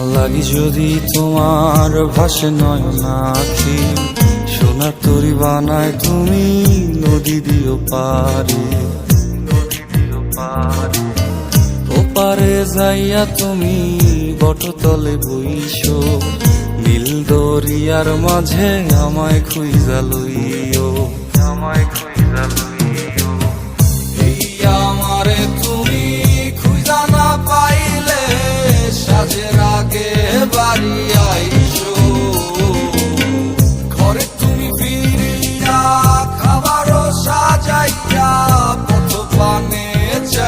যদি তোমার ভাসে নয় নাখি সোনার তরি বানায় তুমি নদী দিও পারে নদী দিও পারে ওপারে যাইয়া তুমি বটতলে বইছো নীল দরিয়ার মাঝে আমায় খুইজা লইও, আমায় খুইজা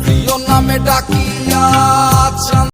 প্রিয় নামে ডাকিয়া